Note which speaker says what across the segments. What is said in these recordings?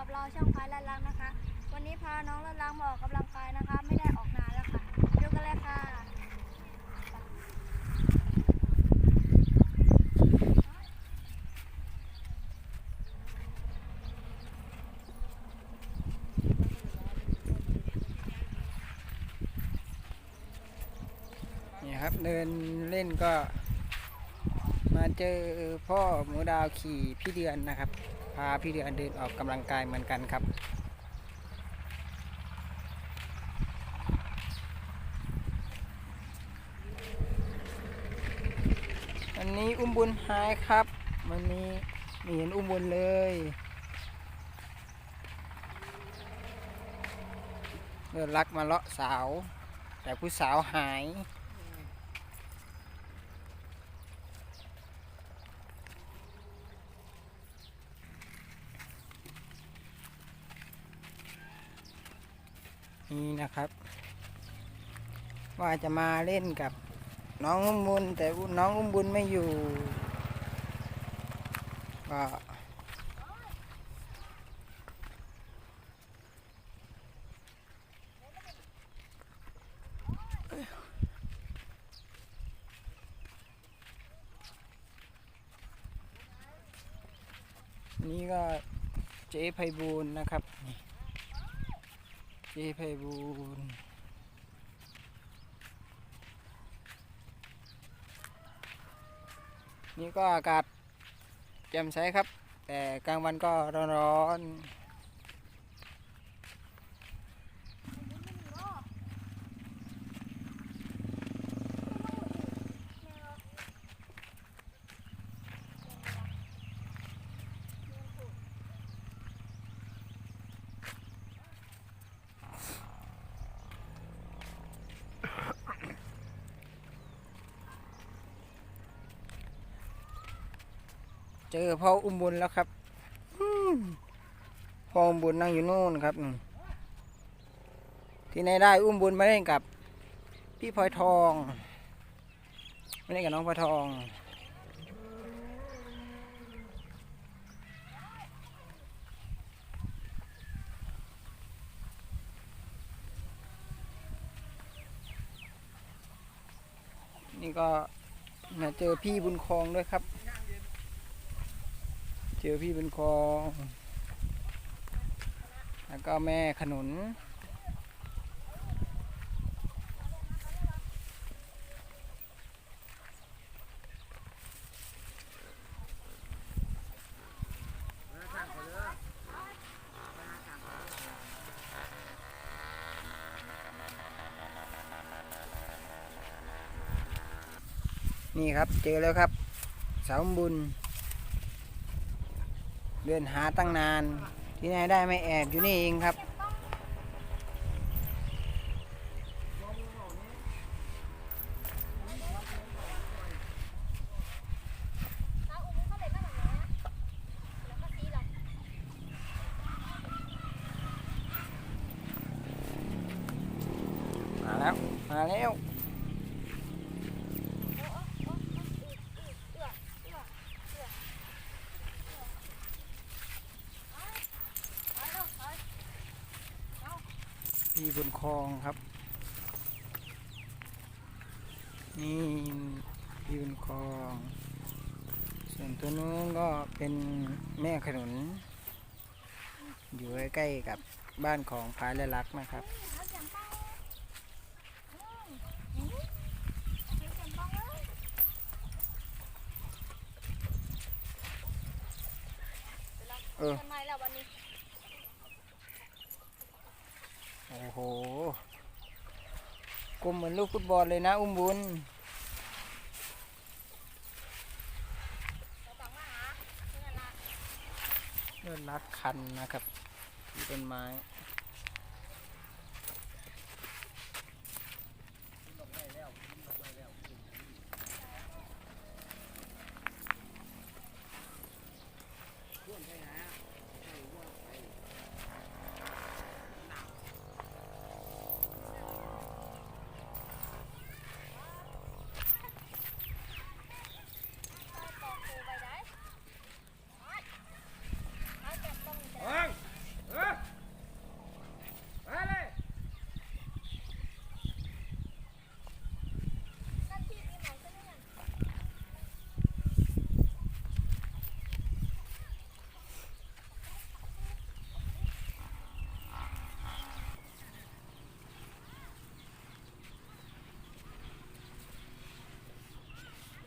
Speaker 1: กับเราช่องพายละลังนะคะ วันนี้พาน้องละลังมาออกกำลังกายนะคะ ไม่ได้ออกนานแล้วค่ะดูกันเลยค่ะ
Speaker 2: นี่ครับเดินเล่นก็มาเจอพ่อหมูดาวขี่พี่เดือนนะครับาพี่เดือนเดินออกกำลังกายเหมือนกันครับ วันนี้อุ้มบุญหายครับ วันนี้ไม่เห็นอุ้มบุญเลยเดินลักมาเลาะสาว แต่ผู้สาวหาย นี่นะครับ ว่าจะมาเล่นกับน้องอุ้มบุญแต่น้องอุ้มบุญไม่อยู่ก็นี่ก็เจ๊ไพบูลนะครับนี่ พี่ไพบูลย์นี่ก็อากาศแจ่มใสครับ แต่กลางวันก็ร้อนๆ เจอพ่ออุ้มบุญแล้วครับพ่ออุ้มบุญนั่งอยู่นู่นครับที่ไหนได้อุ้มบุญมาเล่นกับ พี่พลอยทองม่เล่นกับน้องพลอยทองนี่ก็มาเจอพี่บุญคองด้วยครับ เจอพี่บุญคองแล้วก็แม่ขนุน นี่ครับเจอแล้วครับ สาวบุญ เดินหาตั้งนาน ที่ไหนได้ไม่แอบอยู่นี่เองครับ มาแล้ว มาแล้ว พี่บุญ ครองครับ นี่พี่บุญครอง ส่วนตัวนู้นก็เป็นแม่ขนุน อยู่ใกล้ๆกับบ้านของพายและรักนะครับเออ
Speaker 1: ทำไมล่ะวันนี้
Speaker 2: โอ้โหกลมเหมือนลูกฟุตบอลเลยนะอุ้มบุญ
Speaker 1: เงมาหาเนี่ยละ
Speaker 2: เลื่อนรักคันนะครับที่ต้นไม้
Speaker 1: ต่อครูไปได้เอาเก็บตรงนี้จ้ะ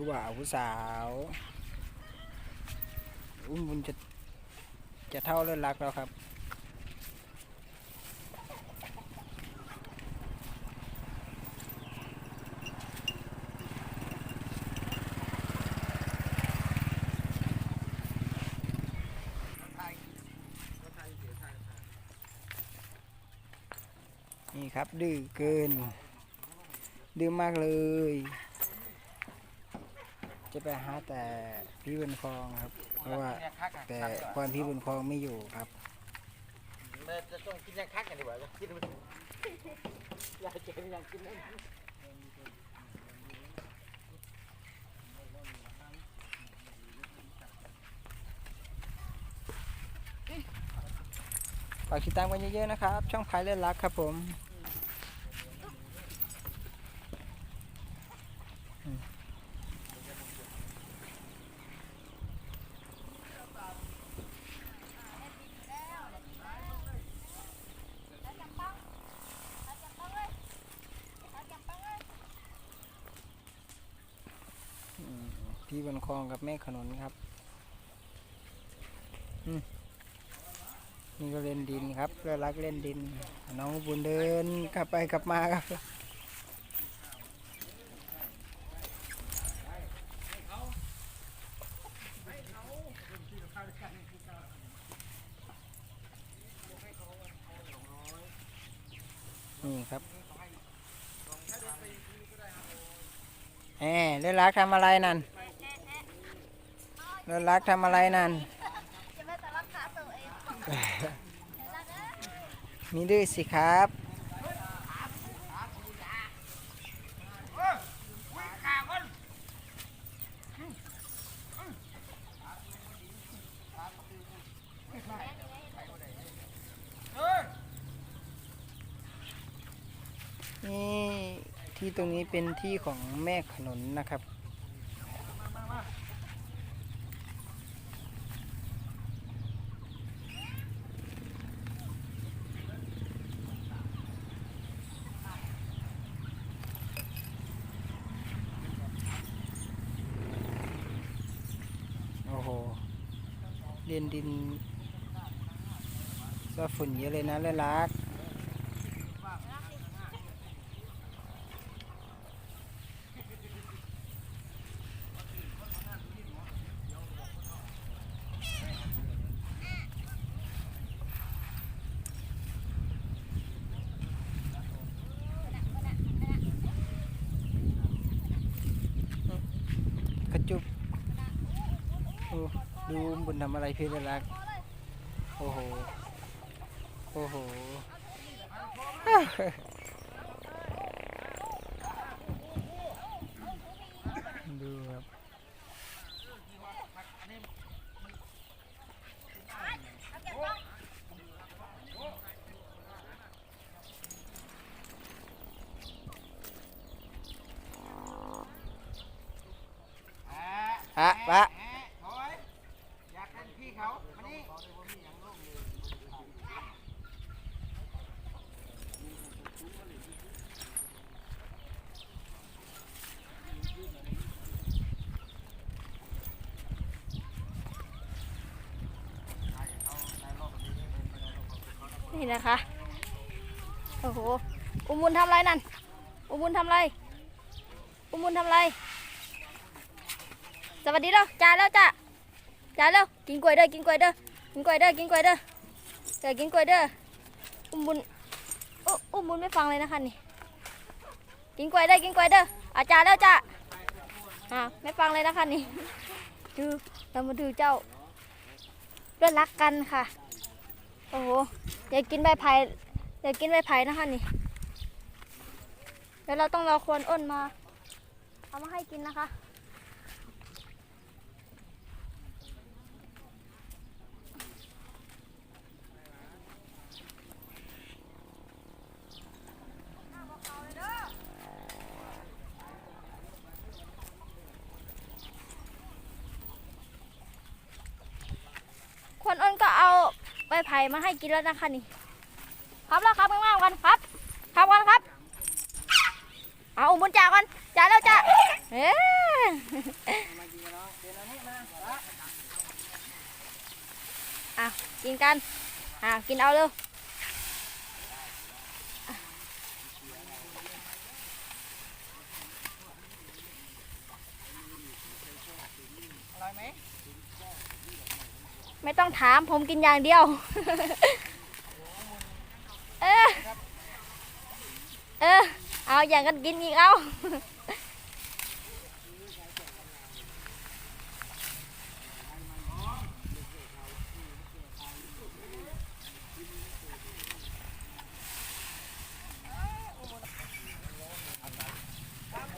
Speaker 2: ผู้บ่าวผู้สาวอุ้มบุญจะจะเท่าเลิศรักแล้วครับนี่ครับ ดื้อเกิน ดื้อมากเลย จะไปหาแต่พี่บุญครองครับ เพราะว่าแต่ความพี่บุญครองไม่อยู่ครับ
Speaker 3: จะต้องกินยังคักกันดีกว่ากินอยากกินยากกินนั่น
Speaker 2: ฝากติดตามกันเยอะๆนะครับ ช่องพายเล่นรักครับผม พี่ บนคลองกับแม่ขนุนครับมนี่ก็เล่นดินครับเพื่อรักเล่นดิน น้องบุญเดินกลับไปกลับมาครับนี่ครับแหมเล่นรักทำอะไรนั่น เล่นรักทำอะไรนั่น
Speaker 1: จะไม่แต่รักษาตัวเองเดี๋ยวรักเอ้ย
Speaker 2: มีดื้อสิครับนี่ที่ตรงนี้เป็นที่ของแม่ขนุนนะครับ โอ้โห เรียนดินก็ฝุ่นเยอะเลยนะเลยรักกระจุบโอ้ ดูบุญทำอะไรพี่เลยรัก โอ้โห โอ้โห ดูครับอะปะ
Speaker 3: โอ้ยอยากเป็นพี่เขามานี่
Speaker 1: นี่นะคะ โอ้โห อุมุนทำไรนั่น อุมุนทำไร อุมุนทำไร สวัสดีแล้วจ่าแล้วจ้าจ่าแล้ว กินกล้วยเด้อ กินกล้วยเด้อ กินกล้วยเด้อ กินกล้วยเด้อเดี๋ยวกินกล้วยเด้อ อุมุนอุมุนไม่ฟังเลยนะคะนี่ กินกล้วยเด้อ กินกล้วยเด้อ อาจารย์แล้วจ้าอ่าไม่ฟังเลยนะคะนี่ดูเรามาดูเจ้าเพื่อนรักกันค่ะ โอ้โห อยากกินใบไผ่อยากกินใบไผ่นะคะนี่เดี๋ยวเราต้องรอควรอ้นมา เอามาให้กินนะคะ ควรอ้นก็เอา ใบไผ่มาให้กินแล้วนะคะนี่ ครับแล้วครับง่ายๆกันครับ ครับกันครับ เอาอุมบุญจ่ากันจ่าแล้วจ่าเอ้า
Speaker 2: กินกันน้องเดี๋ยวนะนี่มาละ
Speaker 1: กินกัน อะกินเอาเลย
Speaker 2: อร่อยไหม
Speaker 1: ไม่ต้องถามผมกินอย่างเดียว เออ เออ เอาอย่างกันกินอีกเอา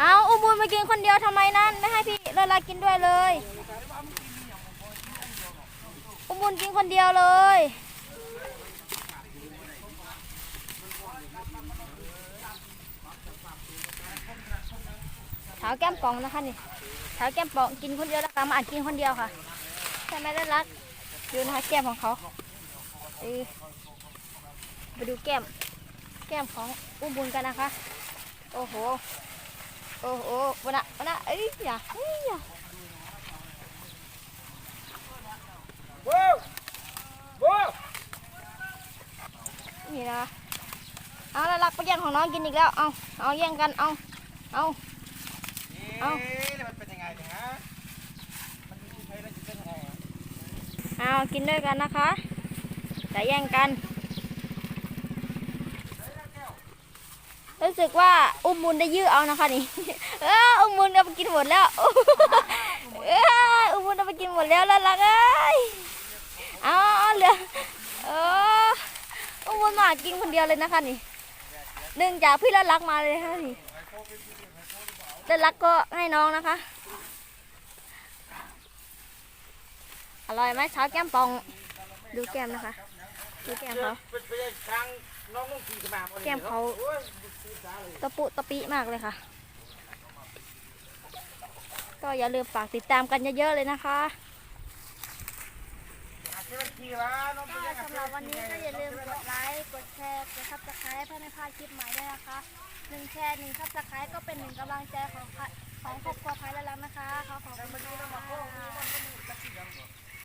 Speaker 1: เอาอุบุญมากินคนเดียวทำไมนั่น ไม่ให้พี่เลาลากินด้วยเลย อุบุญกินคนเดียวเลยเท้าแก้มป่องนะคะนี่เท้าแก้มป่องกินคนเดียวแล้วค่ะมาอ่านกินคนเดียวค่ะใช่ไหมได้รักดูนะคะแก้มของเขาเออไปดูแก้ม แก้มของอุ้มบุญกันนะคะ โอ้โห โอ้โหวันน่ะวันน่ะเอ้ยอย่าเอ้ยอย่า
Speaker 3: ว้าวว้าว
Speaker 1: นี่นะเอาแล้วรักไปแย่งของน้องกินอีกแล้ว เอาเอาแย่งกัน เอาเอา เอ้า
Speaker 3: เอ๊ะแล้วมันเป็นยังไงเนี่ยฮะ มันมีใครแล้วจะเป็นยังไงอะ
Speaker 1: เอากินด้วยกันนะคะอย่าแย่งกัน รู้สึกว่าอุ้มมุนได้ยื้อเอานะคะนี่ เอออุ้มมุนเอาไปกินหมดแล้ว เอออุ้มมุนเอาไปกินหมดแล้วแล้วลักเอ้ยเอาเอาเหลือเออ อุ้มมุนมากินคนเดียวเลยนะคะนี่หนึ่งจากพี่ละลักมาเลยค่ะนี่ละลักก็ให้น้องนะคะ อร่อยไหมเช้าแก้มปอง ดูแก้มนะคะ ดูแก้มเขาแก้มเขาตะปุตะปิมากเลยค่ะ ก็อย่าลืมฝากติดตามกันเยอะๆเลยนะคะ
Speaker 3: อาชีพมันขี่วะน้องไป
Speaker 1: ก็สำหรับวันนี้ก็อย่าลืมกดไลค์ กดแชร์ กดซับสไครต์เพื่อไม่พลาดคลิปใหม่ด้วยนะคะหนึ่งแชร์หนึ่งซับสไครต์ก็เป็นหนึ่งกำลังใจของของครอบครัวไทยแล้วนะคะขอขอบคุณค่ะ